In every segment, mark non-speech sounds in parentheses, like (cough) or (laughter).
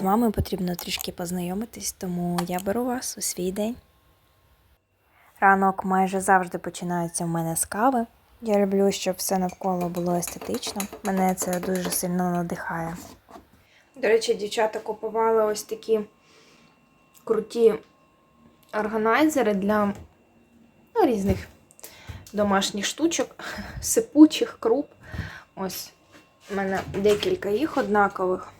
З мамою потрібно трішки познайомитись, тому я беру вас у свій день. Ранок майже завжди починається в мене з кави. Я люблю, щоб все навколо було естетично. Мене це дуже сильно надихає. До речі, дівчата купували ось такі круті органайзери для ну, різних домашніх штучок, (laughs) сипучих круп. Ось у мене декілька їх однакових.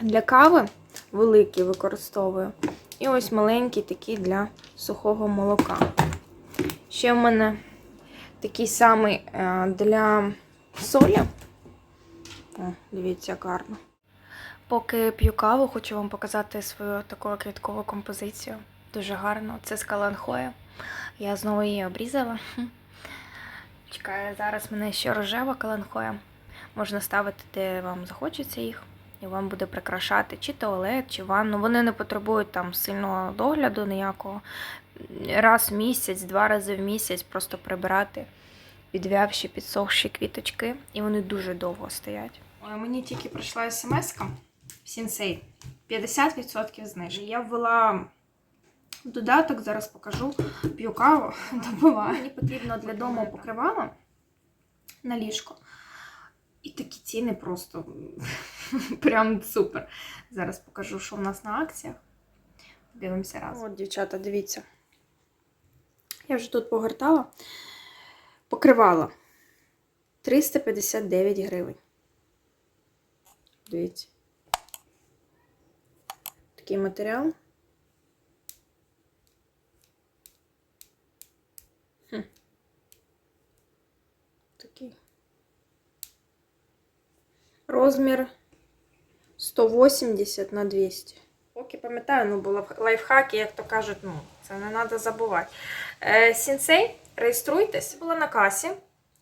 Для кави великі використовую. І ось маленькі такі для сухого молока. Ще в мене такий самий е, для солі. О, дивіться, гарно. Поки п'ю каву, хочу вам показати свою таку квіткову композицію. Дуже гарно. Це з каланхоя. Я знову її обрізала. Чекаю, зараз мене ще рожева каланхоя. Можна ставити, де вам захочеться їх. І вам буде прикрашати чи туалет, чи ванну. Вони не потребують там сильного догляду ніякого. Раз в місяць, два рази в місяць просто прибирати відвявші, підсохші квіточки, і вони дуже довго стоять. Мені тільки прийшла смс-ка в Сінсей. 50% знижки. Я ввела додаток, зараз покажу. П'ю каву, (laughs) добиваю. Мені потрібно для дому покривало на ліжко. І такі ціни просто (laughs) прям супер. Зараз покажу, що в нас на акціях. Дивимося разом. От, дівчата, дивіться. Я вже тут погортала. Покривала 359 гривень. Дивіться. Такий матеріал. Хм. Такий. Розмір 180 на 200. Поки пам'ятаю, ну було лайфхаки, як то кажуть, ну, це не треба забувати. Е, Сінсей, реєструйтесь, була на касі.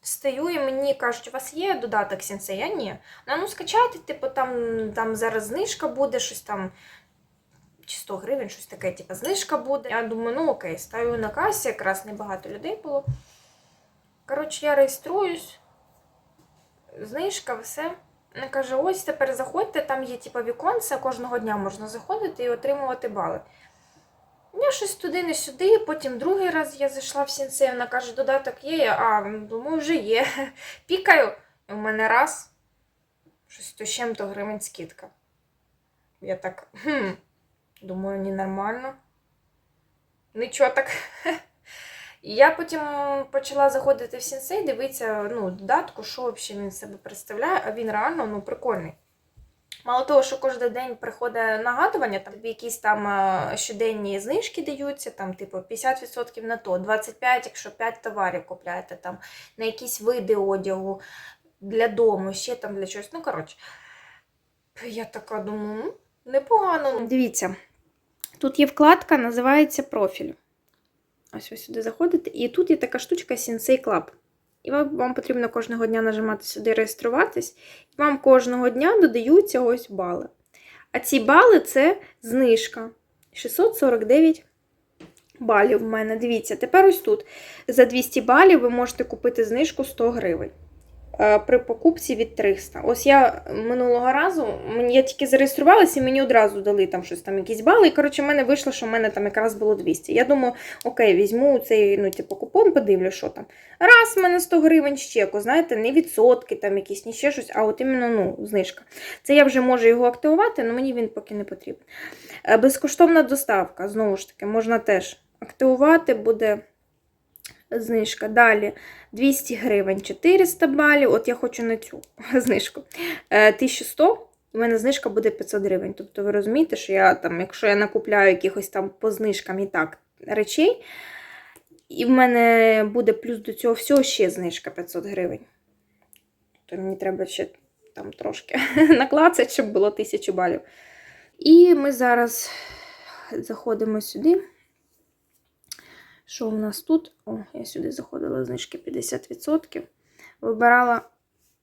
Стою і мені кажуть, у вас є додаток Сінсей? А ні. Ну, ну скачайте, типу, там, там зараз знижка буде, щось там. Чи 100 гривень, щось таке, типу, знижка буде. Я думаю, ну окей, стою на касі, якраз небагато людей було. Коротше, я реєструюсь, знижка, все. Вона каже: ось тепер заходьте, там є типу, віконце, кожного дня можна заходити і отримувати бали. Я щось туди не сюди, потім другий раз я зайшла в сінсей, вона каже, додаток є, а думаю, вже є. (laughs) Пікаю. І у мене раз щось то з чим-то гривень скидка. Я так, хм, думаю, ненормально. Нічого так. (laughs) І я потім почала заходити в сінсей, дивитися ну, додатку, що взагалі він себе представляє, а він реально ну, прикольний. Мало того, що кожен день приходить нагадування, там якісь там е, щоденні знижки даються, там, типу, 50% на то, 25%, якщо 5 товарів купляєте, там, на якісь види одягу для дому, ще там для чогось. Ну, коротше, я така думаю, непогано. Дивіться, тут є вкладка, називається профіль. Ось ви сюди заходите, і тут є така штучка Sensei Club. І вам, вам потрібно кожного дня нажимати сюди реєструватись, і вам кожного дня додаються ось бали. А ці бали це знижка. 649 балів в мене. Дивіться, тепер ось тут. За 200 балів ви можете купити знижку 100 гривень. Е, При покупці від 300. Ось я минулого разу, я тільки зареєструвалася і мені одразу дали там щось там якісь бали. І коротше, в мене вийшло, що в мене там якраз було 200. Я думаю, окей, візьму цей ну, типу, купон, подивлю, що там. Раз в мене 100 гривень з чеку, знаєте, не відсотки, там якісь, ні ще щось, а от іменно ну, знижка. Це я вже можу його активувати, але мені він поки не потрібен. Е, Безкоштовна доставка, знову ж таки, можна теж активувати, буде знижка. Далі 200 гривень, 400 балів. От я хочу на цю (laughs) знижку. Е, 1100. У мене знижка буде 500 гривень. Тобто ви розумієте, що я там, якщо я накупляю якихось там по знижкам і так речей, і в мене буде плюс до цього всього ще знижка 500 гривень. То мені треба ще там трошки (laughs) наклацати, щоб було 1000 балів. І ми зараз заходимо сюди. Що у нас тут? О, я сюди заходила знижки 50%. Вибирала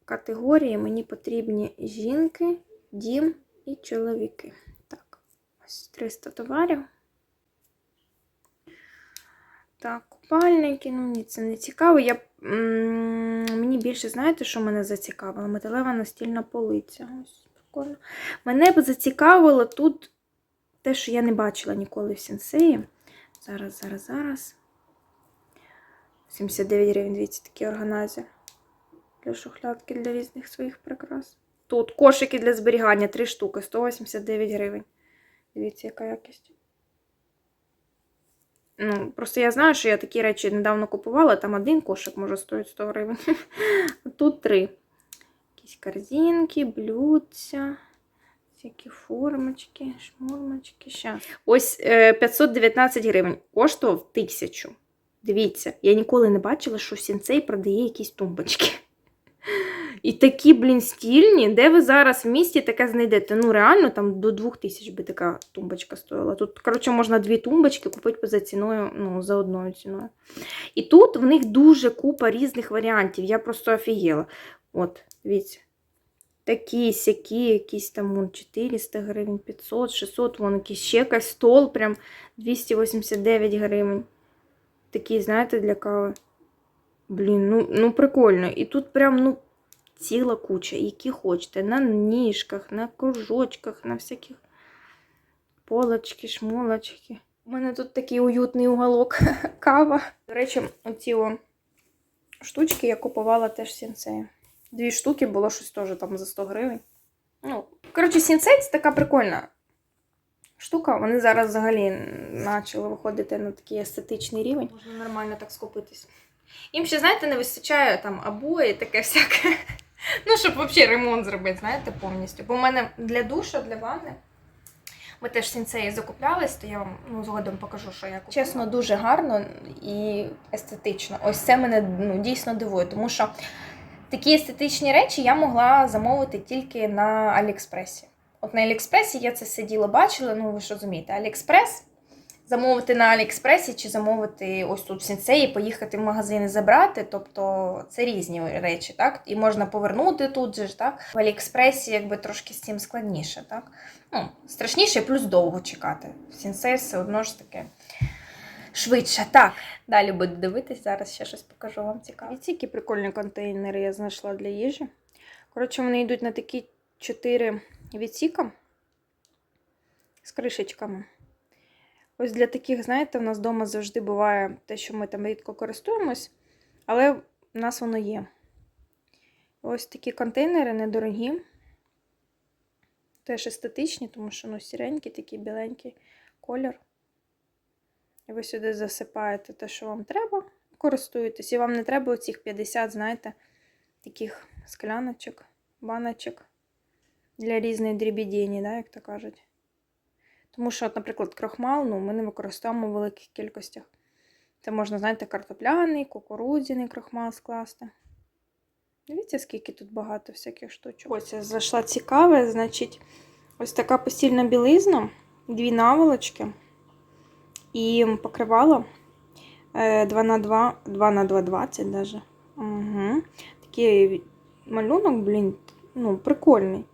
категорії, мені потрібні жінки, дім і чоловіки. Так, ось 300 товарів. Так, купальники, ну мені це не цікаво. Я, мені більше, знаєте, що мене зацікавило? Металева настільна полиця. Ось прикольно. Мене б зацікавило тут те, що я не бачила ніколи в сенсеї. Зараз, зараз, зараз. 79 гривень, дивіться, такі органайзер. Для шухлядки для різних своїх прикрас. Тут кошики для зберігання, 3 штуки, 189 гривень. Дивіться, яка якість. Ну, просто я знаю, що я такі речі недавно купувала, там один кошик може стоїть 100 гривень. (laughs) Тут три. Якісь корзинки, блюдця, всякі формочки, шмурмочки. Щас. Ось е, 519 гривень. Коштував тисячу. Дивіться, я ніколи не бачила, що сінцей продає якісь тумбочки. (laughs) І такі, блін, стільні, де ви зараз в місті таке знайдете? Ну, реально, там до 2000 би така тумбочка стоїла. Тут, коротше, можна дві тумбочки купити за ціною, ну, за одною ціною. І тут в них дуже купа різних варіантів. Я просто офігела. От, дивіться. Такі, сякі, якісь там вон, 400 гривень, 500, 600, вон якийсь ще якась стол, прям 289 гривень. Такі, знаєте, для кави. Блін, ну, ну прикольно. І тут прям, ну, ціла куча, які хочете. На ніжках, на кружочках, на всяких полочки, шмолочки. У мене тут такий уютний уголок (laughs) кава. До речі, оці о штучки я купувала теж сінцею. Дві штуки було щось теж там за 100 гривень. Ну, коротше, сінцей це така прикольна штука. Вони зараз взагалі почали виходити на такий естетичний рівень. Можна нормально так скупитись. Їм ще, знаєте, не вистачає там обої, таке всяке. (laughs) Ну, щоб взагалі ремонт зробити, знаєте, повністю. Бо в мене для душа, для ванни. Ми теж сінцеї закуплялись, то я вам ну, згодом покажу, що я купила. Чесно, дуже гарно і естетично. Ось це мене ну, дійсно дивує, тому що такі естетичні речі я могла замовити тільки на Аліекспресі. От на Аліекспресі я це сиділа, бачила, ну ви ж розумієте, Аліекспрес. Замовити на Аліекспресі чи замовити ось тут в сінцеї, поїхати в магазин і забрати. Тобто це різні речі, так? І можна повернути тут же ж, так? В Аліекспресі якби трошки з цим складніше, так? Ну, страшніше, плюс довго чекати. В сінцеї все одно ж таке швидше. Так, далі буду дивитись, зараз ще щось покажу вам цікаво. Ці які прикольні контейнери я знайшла для їжі. Коротше, вони йдуть на такі чотири відсіка з кришечками. Ось для таких, знаєте, в нас вдома завжди буває те, що ми там рідко користуємось, але в нас воно є. Ось такі контейнери недорогі. Теж естетичні, тому що ну, сіренький, такий біленький колір. І ви сюди засипаєте те, що вам треба, користуєтесь. І вам не треба оцих 50, знаєте, таких скляночок, баночок для різної дрібідені, да, як то кажуть. Тому що, от, наприклад, крохмал ну, ми не використовуємо в великих кількостях. Це можна, знаєте, картопляний, кукурудзяний крохмал скласти. Дивіться, скільки тут багато всяких штучок. Ось я зайшла цікаве, значить, ось така постільна білизна, дві наволочки і покривало 2 на 2, 2 на 2, 20 даже. Угу. Такий малюнок, блін, ну, прикольний.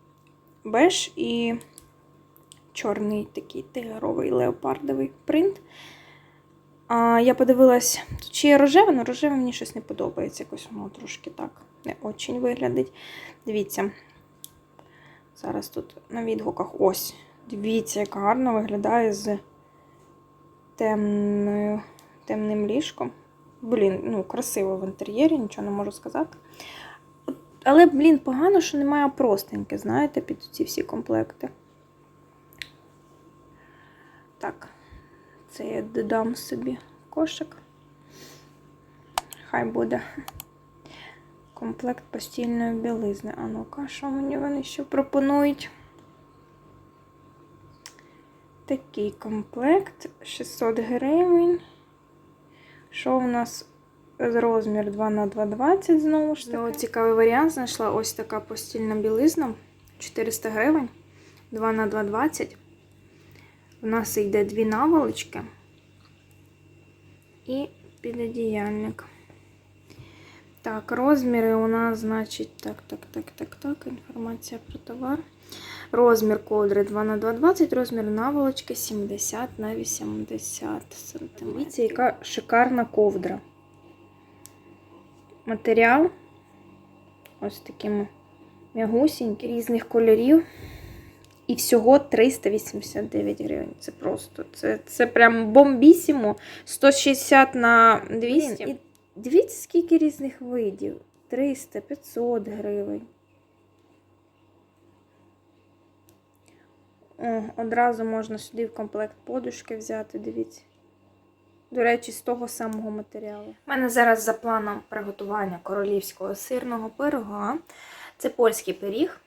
Беж і чорний такий тигровий леопардовий принт. А, Я подивилась, ще є рожеве, але рожеве мені щось не подобається. Якось воно трошки так не очень виглядить. Дивіться. Зараз тут на відгуках ось. Дивіться, як гарно виглядає з темною, темним ліжком. Блін, ну, красиво в інтер'єрі, нічого не можу сказати. Але, блін, погано, що немає простеньки, знаєте, під ці всі комплекти. Так, це я додам собі кошик. Хай буде комплект постільної білизни. А ну-ка, що мені вони ще пропонують? Такий комплект 600 гривень. Що у нас розмір 2 на 2,20 знову ж таки. Ну, цікавий варіант знайшла ось така постільна білизна 400 гривень, 2 на 2,20. У нас йде дві наволочки і підодіяльник. Так, розміри у нас, значить, так, так, так, так, так, інформація про товар. Розмір ковдри 2 на 2,20, розмір наволочки 70 на 80 см. Дивіться, яка шикарна ковдра. Матеріал ось такими м'ягусінькі, різних кольорів. І всього 389 гривень. Це просто, це, це прям бомбісімо. 160 на 200. І дивіться, скільки різних видів. 300, 500 гривень. О, одразу можна сюди в комплект подушки взяти, дивіться. До речі, з того самого матеріалу. У мене зараз за планом приготування королівського сирного пирога. Це польський пиріг.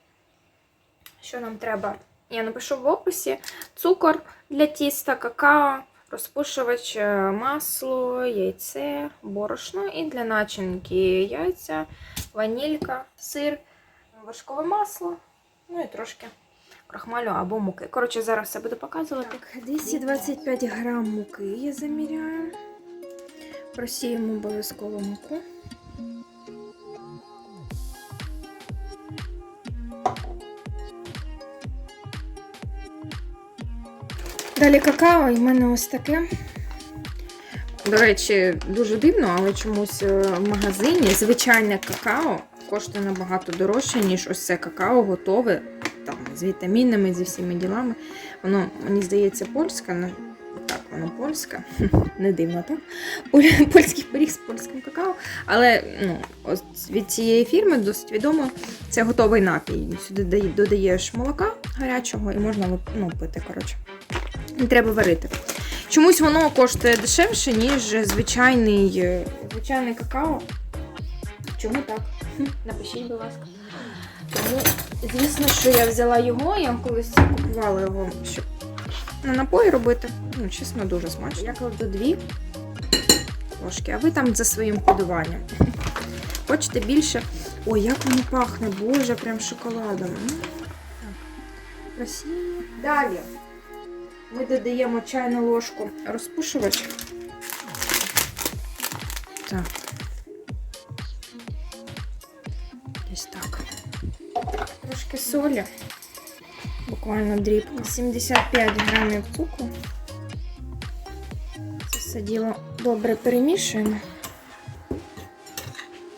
Що нам треба? Я напишу в описі: цукор для тіста, какао, розпушувач, е, масло, яйце, борошно і для начинки яйця, ванілька, сир, вершкове масло, ну і трошки крахмалю або муки. Коротше, зараз все буду показувати. Так, 225 грам муки я заміряю. Просіємо обов'язково муку. Далі какао, і в мене ось таке. До речі, дуже дивно, але чомусь е, в магазині звичайне какао коштує набагато дорожче, ніж ось це какао готове, з вітамінами, зі всіма ділами. Воно, мені здається, польське. ну, Так, воно польське. (laughs) Не дивно, так? Польський пиріг з польським какао. Але ну, ось від цієї фірми досить відомо, це готовий напій. Сюди додаєш молока гарячого і можна ну, пити. коротше. Не треба варити. Чомусь воно коштує дешевше, ніж звичайний, е, звичайний какао. Чому так? (laughs) Напишіть, будь ласка. Тому, звісно, що я взяла його, я колись купувала його, щоб на напої робити. Ну, чесно, дуже смачно. Я кладу дві ложки, а ви там за своїм вподобанням. (laughs) Хочете більше. Ой, як воно пахне, боже, прям шоколадом. Красиво. Далі ми додаємо чайну ложку розпушувач. Так. Трошки солі. Буквально дрібка. 75 грамів цукру. Це все діло добре перемішуємо.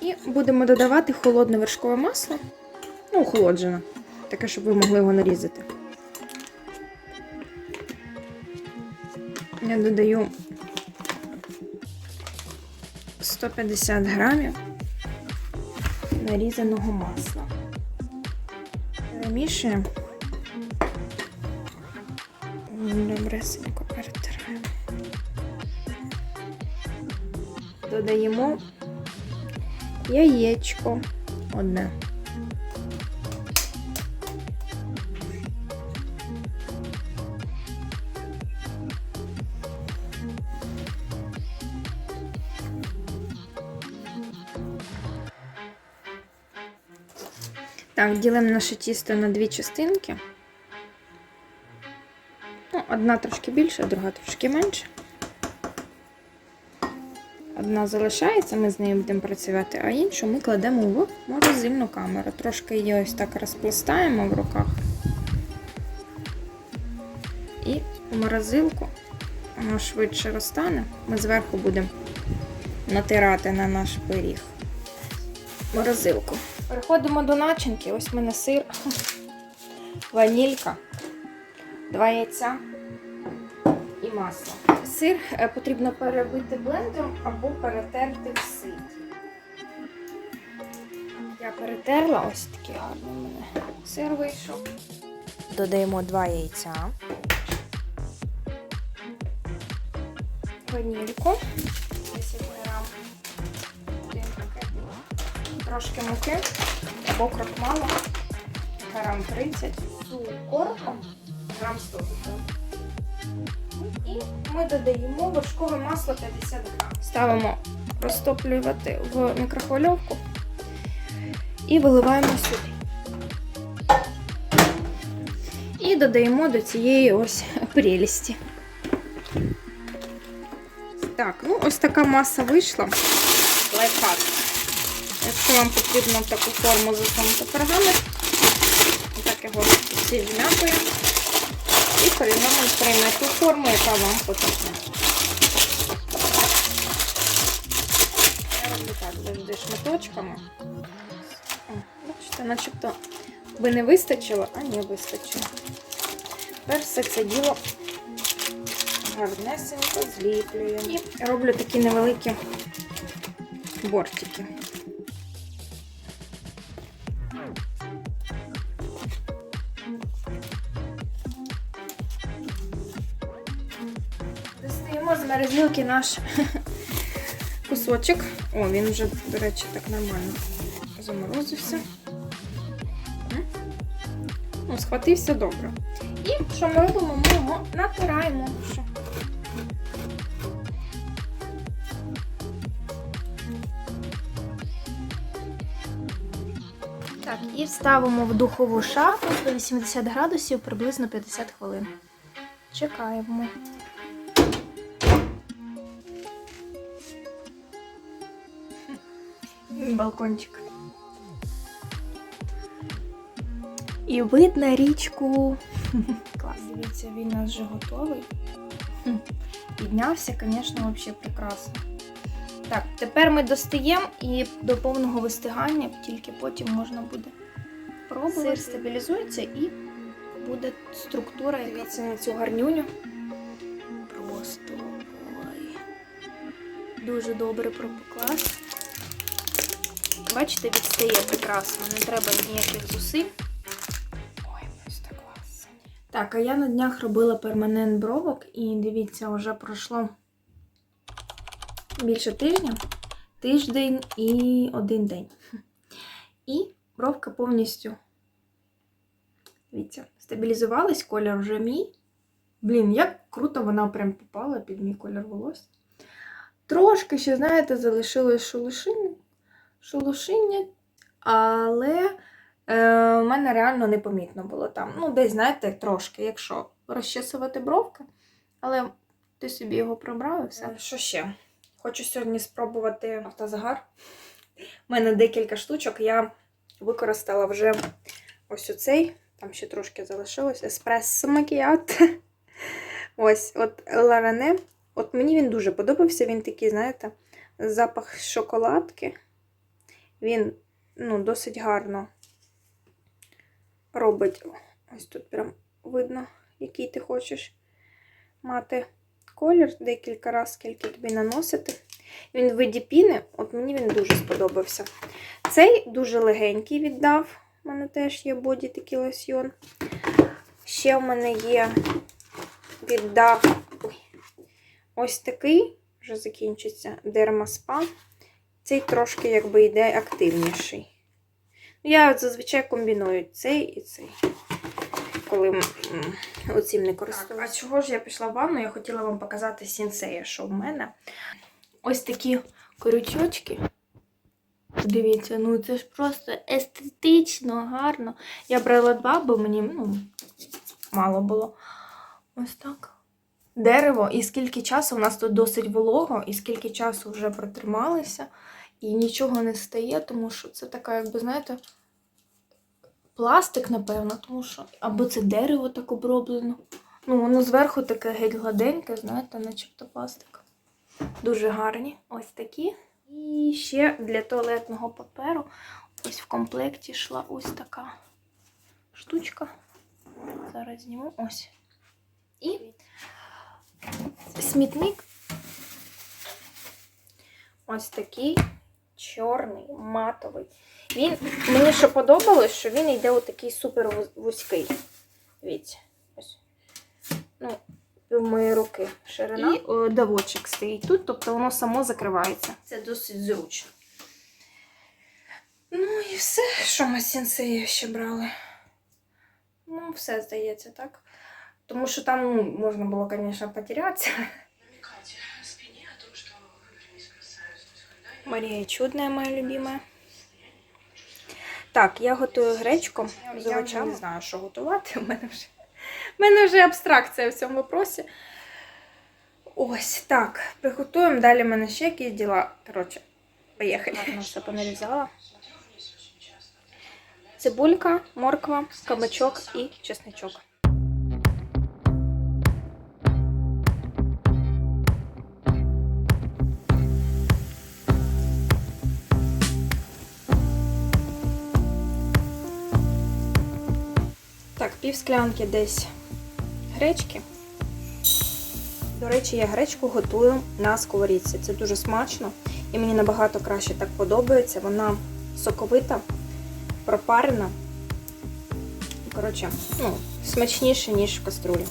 І будемо додавати холодне вершкове масло. Ну, охолоджене. Таке, щоб ви могли його нарізати. Я додаю 150 грамів нарізаного масла. Перемішуємо. Добресенько перетираємо. Додаємо яєчко одне. Так, ділимо наше тісто на дві частинки. Ну, одна трошки більша, друга трошки менше. Одна залишається, ми з нею будемо працювати, а іншу ми кладемо в морозильну камеру. Трошки її ось так розпластаємо в руках. І в морозилку воно швидше розтане. Ми зверху будемо натирати на наш пиріг морозилку. Переходимо до начинки. Ось в мене сир, ванілька, два яйця і масло. Сир е, потрібно перебити блендером або перетерти в ситі. Я перетерла, ось такий гарний у мене сир вийшов. Додаємо два яйця, ванільку, трошки муки або крахмалу, грам 30, цукор, грам 100 тут. І ми додаємо вершкове масло 50 грам. Ставимо розтоплювати в мікрохвильовку і виливаємо сюди. І додаємо до цієї ось прелісті. Так, ну ось така маса вийшла. Лайфхак. Якщо вам потрібно таку форму засунути пергамент, так його всі зм'ятуємо і пергамент прийме ту форму, яка вам потрібна. Я роблю так завжди шматочками. Бачите, начебто би не вистачило, а не вистачило. Тепер все це діло гарнесенько зліплюємо. І роблю такі невеликі бортики. З морозилки наш (laughs) кусочок. О, він вже, до речі, так нормально заморозився. Ну, схватився добре. І що ми робимо? Ми його натираємо. Так, і ставимо в духову шафу до 80 градусів приблизно 50 хвилин. Чекаємо. Балкончик. І вид на річку. (laughs) Клас. Дивіться, він у нас вже готовий. Піднявся, звісно, взагалі прекрасно. Так, тепер ми достаємо і до повного вистигання, тільки потім можна буде пробувати. Сир стабілізується і буде структура, яка це на цю гарнюню. Просто ой. Дуже добре пропеклась. Бачите, відстає прекрасно, не треба ніяких зусиль. Ой, просто клас. Так, а я на днях робила перманент бровок, і дивіться, вже пройшло більше тижня, тиждень і один день. І бровка повністю, дивіться, стабілізувалась, колір вже мій. Блін, як круто вона прям попала під мій колір волосся. Трошки ще, знаєте, залишилось шелушиння, шелушиння, але е, в мене реально непомітно було там. Ну, десь, знаєте, трошки, якщо розчесувати бровки, але ти собі його прибрав і все. Що ще? Хочу сьогодні спробувати автозагар. У мене декілька штучок. Я використала вже ось оцей, там ще трошки залишилось, еспресо макіат. (laughs) Ось, от Ларене. От мені він дуже подобався. Він такий, знаєте, запах шоколадки. Він ну, досить гарно робить. Ось тут прям видно, який ти хочеш мати колір декілька разів, скільки тобі наносити. Він в виді піни, от мені він дуже сподобався. Цей дуже легенький віддав. У мене теж є боді такий лосьйон. Ще в мене є віддав ось такий, вже закінчиться Дермаспа. Цей трошки якби йде активніший. Я зазвичай комбіную цей і цей коли оцім не користуюся. А чого ж я пішла в ванну? Я хотіла вам показати сінсея, що в мене. Ось такі корючочки. Дивіться, ну це ж просто естетично, гарно. Я брала два, бо мені ну, мало було. Ось так. Дерево, і скільки часу у нас тут досить волого, і скільки часу вже протрималися, і нічого не стає, тому що це така, якби, знаєте, пластик, напевно, тому що або це дерево так оброблено. Ну, воно зверху таке геть гладеньке, знаєте, начебто пластик. Дуже гарні. Ось такі. І ще для туалетного паперу ось в комплекті йшла ось така штучка. Зараз зніму ось. І смітник. Ось такий чорний, матовий. Він, мені що подобалось, що він йде отакий супер вузький. Дивіться. Ось. Ну, в мої руки ширина. І о, давочок стоїть тут, тобто воно само закривається. Це досить зручно. Ну і все, що ми з сенсею ще брали. Ну, все здається, так. Тому що там ну, можна було, звісно, потерятися. Марія чудна, моя любима. Так, я готую гречку з Я овочами. вже не знаю, що готувати. (laughs) У мене вже, у мене вже абстракція в цьому вопросі. Ось, так, приготуємо. Далі в мене ще якісь діла. Коротше, поїхали. Все понарізала. Цибулька, морква, кабачок і чесничок. Пів склянки десь гречки. До речі, я гречку готую на сковорідці. Це дуже смачно і мені набагато краще так подобається. Вона соковита, пропарена. Коротше, ну, смачніше, ніж в каструлі.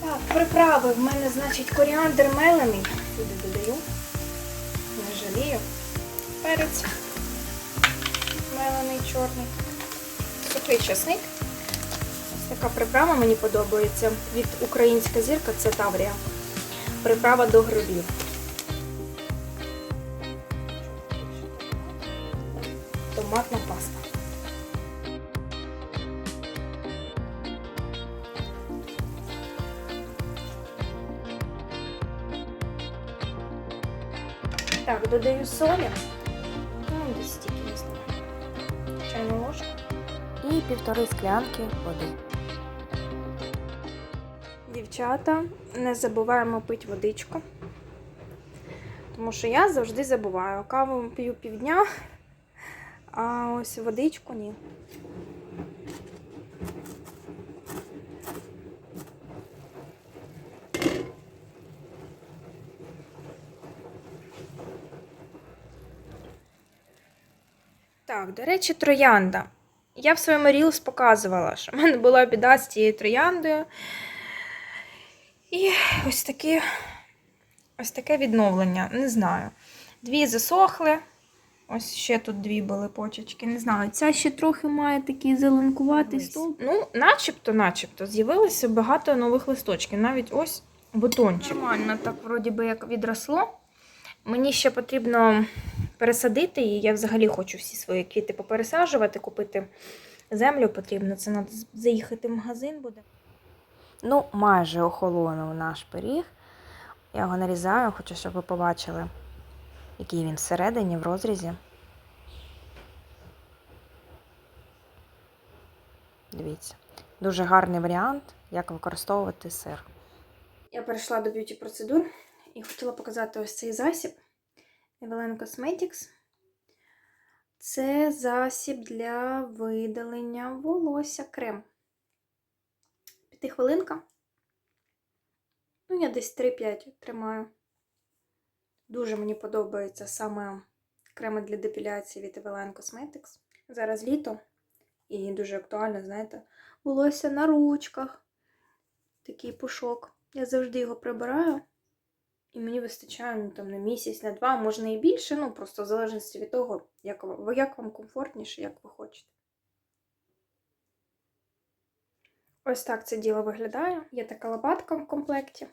Так, приправи. В мене, значить, коріандр мелений. Перець мелений чорний. Сухий часник. Така приправа мені подобається. Від українська зірка це Таврія. Приправа до грибів. Томатна паста. Так, додаю солі. Ну, десь стільки не знаю. Чайну ложку. і півтори склянки води. Дівчата, не забуваємо пити водичку. Тому що я завжди забуваю. Каву п'ю півдня, а ось водичку ні. Так, до речі, троянда. Я в своєму Reels показувала, що в мене була біда з цією трояндою. І ось таке, ось таке відновлення. Не знаю. Дві засохли. Ось ще тут дві були почечки. Не знаю. Ця ще трохи має такий зеленкуватий стовп. Ну, начебто, начебто, з'явилося багато нових листочків. Навіть ось бутончик. Нормально, так вроді би як відросло. Мені ще потрібно пересадити її. Я взагалі хочу всі свої квіти попересаджувати, купити землю потрібно. Це треба заїхати в магазин буде. Ну, майже охолонув наш пиріг. Я його нарізаю, хочу, щоб ви побачили, який він всередині в розрізі. Дивіться. Дуже гарний варіант, як використовувати сир. Я перейшла до б'юті процедур і хотіла показати ось цей засіб Evelyn Cosmetics. Це засіб для видалення волосся крем. П'ятихвилинка. Ну, я десь 3-5 тримаю. Дуже мені подобається саме креми для депіляції від Evelyn Cosmetics. Зараз літо і дуже актуально, знаєте, волосся на ручках. Такий пушок. Я завжди його прибираю. І мені вистачає ну, там, на місяць, на два, можна і більше, ну просто в залежності від того, як, вам- як вам комфортніше, як ви хочете. Ось так це діло виглядає. Є така лопатка в комплекті.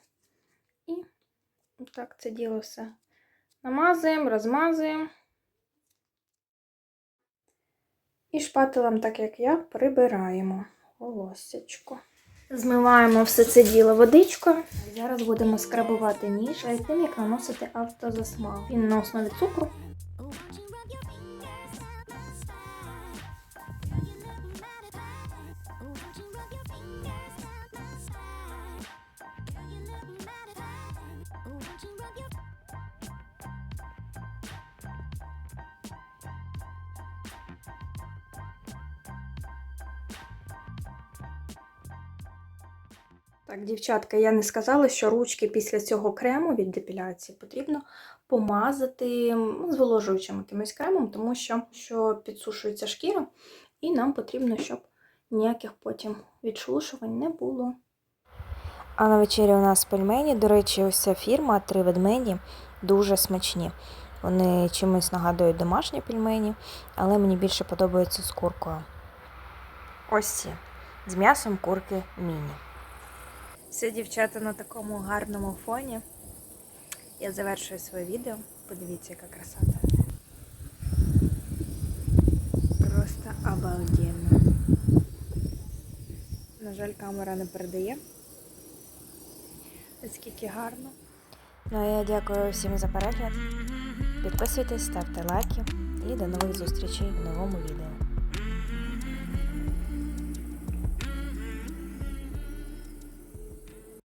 І так це діло все намазуємо, розмазуємо. І шпателем, так як я, прибираємо волоссячко. Змиваємо все це діло водичкою. Зараз будемо скрабувати ніж а тим, як наносити автозасмаг. Він на основі цукру. Так, дівчатка, я не сказала, що ручки після цього крему від депіляції потрібно помазати зволожуючим якимось кремом, тому що, що підсушується шкіра, і нам потрібно, щоб ніяких потім відшелушувань не було. А на вечері у нас пельмені. До речі, ось ця фірма три ведмеді дуже смачні. Вони чимось нагадують домашні пельмені, але мені більше подобаються з куркою. Ось ці. З м'ясом курки міні. Все, дівчата, на такому гарному фоні. Я завершую своє відео. Подивіться, яка красота. Просто обалденно. На жаль, камера не передає. Наскільки гарно. Ну а я дякую всім за перегляд. Підписуйтесь, ставте лайки і до нових зустрічей в новому відео.